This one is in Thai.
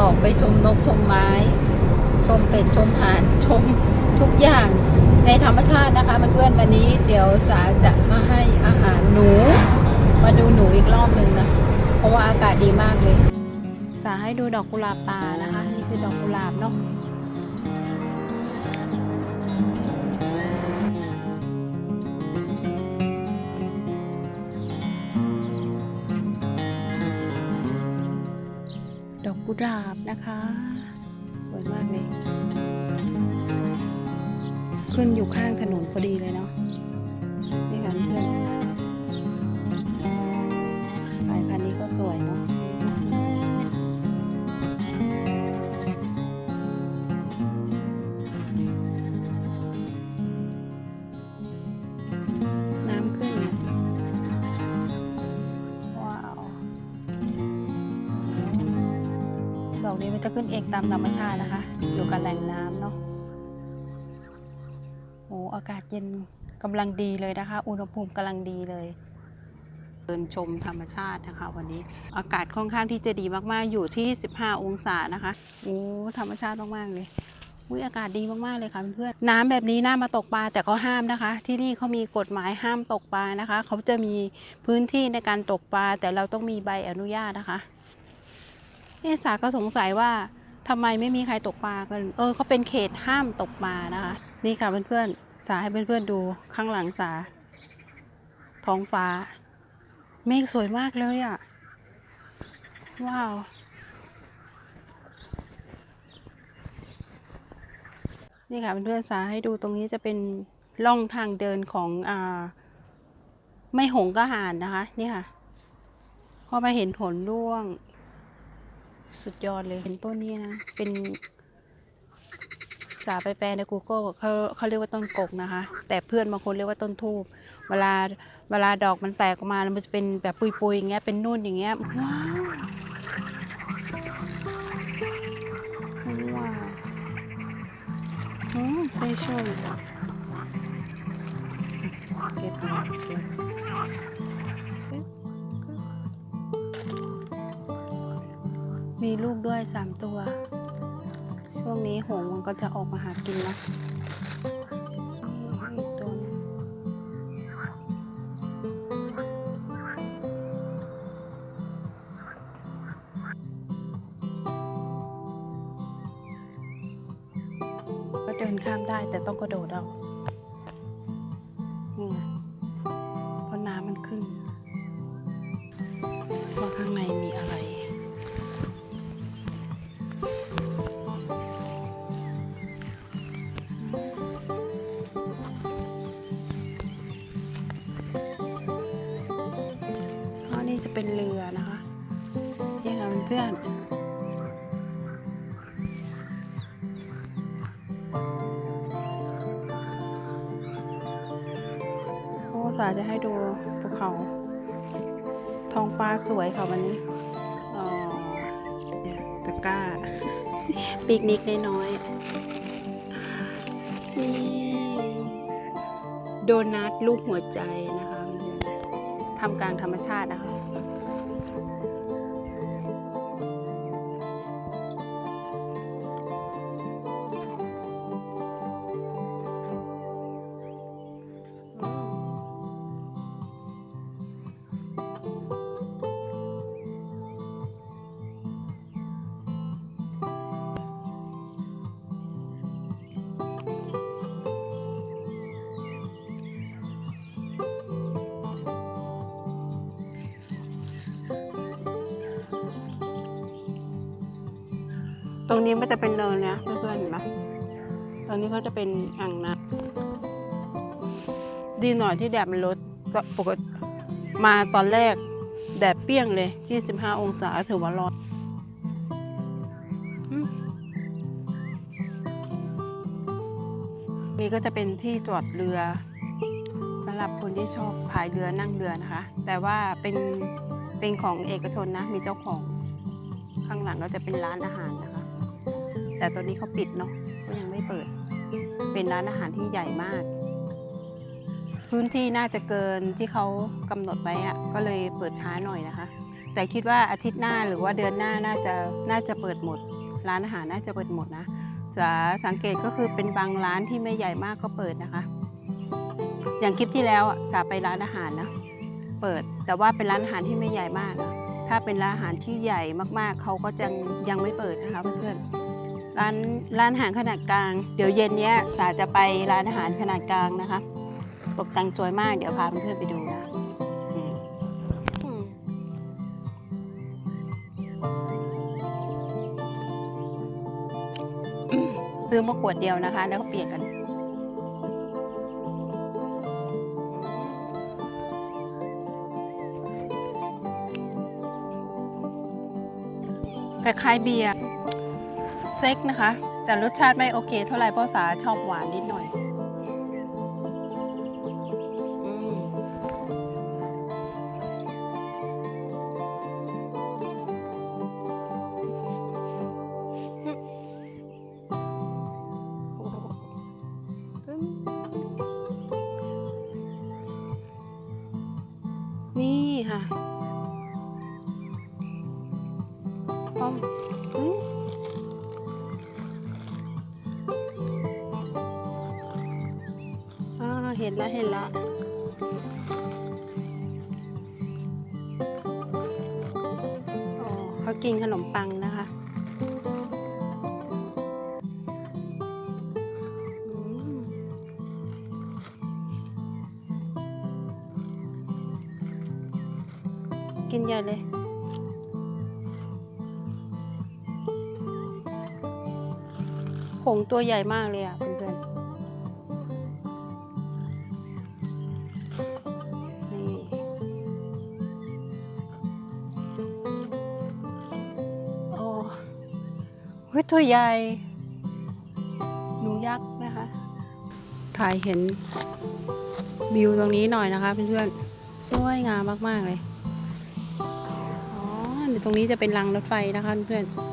ออกไปชมนกชมไม้ ชมเป็ดชมห่านชมทุกอย่างในธรรมชาตินะคะเพื่อนวันนี้เดี๋ยวสาจะมาให้อาหารหนู มาดูหนูอีกรอบหนึ่งนะเพราะว่าอากาศดีมากเลย สาให้ดูดอกกุหลาบป่านะคะ นี่คือดอกกุหลาบเนาะ กุหลาบนะคะ สวยมากเลย ขึ้นอยู่ข้างถนนพอดีเลยเนาะนี่ค่ะเพื่อนสายพันธุ์นี้ก็สวยเนาะ จะขึ้นเองตามธรรมชาตินะคะ อยู่กับแหล่งน้ำเนาะโอ้อากาศเย็นกำลังดีเลยนะคะ อุณหภูมิกำลังดีเลยเดินชมธรรมชาตินะคะ วันนี้อากาศค่อนข้างที่จะดีมากๆ อยู่ที่ 15 องศานะคะโอ้ธรรมชาติมากๆเลยอุ้ยอากาศดีมากๆเลยค่ะเพื่อนน้ำแบบนี้น่ามาตกปลาแต่ก็ห้ามนะคะ ที่นี่เขามีกฎหมายห้ามตกปลานะคะ เขาจะมีพื้นที่ในการตกปลาแต่เราต้องมีใบอนุญาตนะคะ เอสาก็สงสัยว่าทำไมไม่มีใครตกปลากัน เออเขาเป็นเขตห้ามตกปลานะคะ นี่ค่ะเพื่อนๆ สาให้เพื่อนๆดูข้างหลังสา ท้องฟ้า เมฆสวยมากเลยอะ่ะ ว้าว นี่ค่ะเพื่อนๆ สาให้ดูตรงนี้จะเป็นล่องทางเดินของอ่าไม่หงก็หานนะคะ นี่ค่ะ พอมาเห็นผลร่วง สุดยอดเลยเห็นต้นนี้นะ เป็นสาไปแปลใน Google เขาเขาเรียกว่าต้นกกนะคะ แต่เพื่อนบางคนเรียกว่าต้นทูบเวลาเวลาดอกมันแตกออกมา มันจะเป็นแบบปุยๆอย่างเงี้ยเป็นนุ่นอย่างเงี้ยว้าวว้าวอืมเฟชั่นเด้วยสามตัว ช่วงนี้หงมันก็จะออกมาหากินนะอีกตัวก็เดินข้ามได้แต่ต้องกระโดดเอา เพราะนี่จะเป็นเรือนะคะนี่ค่ะเพื่อนๆโอ้สาจะให้ดูภูเขา ท้องฟ้าสวยค่ะวันนี้อ๋อเนี่ยตะกร้าปิกนิกน้อยๆนี่โดนัทรูปหัวใจนะคะทำกลางธรรมชาตินะคะ ตรงนี้มันจะเป็นเนินนะเพื่อนๆเห็นไหมตรงนี้เขาจะเป็นอ่างน้ำดีหน่อยที่แดดมันลดก็ปกติมาตอนแรกแดดเปรี้ยงเลย 25 องศาถือว่าร้อนนี่ก็จะเป็นที่จอดเรือสำหรับคนที่ชอบพายเรือนั่งเรือนะคะ แต่ว่าเป็นเป็นของเอกชนนะ มีเจ้าของข้างหลังก็จะเป็นร้านอาหารนะคะ แต่ตอนนี้เขาปิดเนาะก็ยังไม่เปิด เป็นร้านอาหารที่ใหญ่มาก พื้นที่น่าจะเกินที่เขากำหนดไว้อะก็เลยเปิดช้าหน่อยนะคะ แต่คิดว่าอาทิตย์หน้าหรือว่าเดือนหน้าน่าจะน่าจะเปิดหมด ร้านอาหารน่าจะเปิดหมดนะจะสังเกตก็คือเป็นบางร้านที่ไม่ใหญ่มากก็เปิดนะคะ อย่างคลิปที่แล้วจะไปร้านอาหารนะเปิด แต่ว่าเป็นร้านอาหารที่ไม่ใหญ่มาก ถ้าเป็นร้านอาหารที่ใหญ่มากๆ เขาก็จะยังไม่เปิดนะคะเพื่อนๆ ร้านร้านอาหารขนาดกลาง เดี๋ยวเย็นเนี้ยสาจะไปร้านอาหารขนาดกลางนะคะ ตกแต่งสวยมากเดี๋ยวพาเพื่อนไปดูนะซื้อมาขวดเดียวนะคะ แล้วก็เปลี่ยนกันคล้ายๆเบียร์ เซ็กนะคะ แต่รสชาติไม่โอเคเท่าไหร่เพราะสาชอบหวานนิดหน่อย เห็นแล้วเห็นแล้วอ๋อเขากินขนมปังนะคะกินใหญ่เลยผงตัวใหญ่มากเลยอะเพื่อนๆ ตัวใหญ่ หนูยักษ์นะคะ ถ่ายเห็นวิวตรงนี้หน่อยนะคะเพื่อนๆ สวยงามมากๆเลย อ๋อเดี๋ยวตรงนี้จะเป็นรางรถไฟนะคะเพื่อนๆ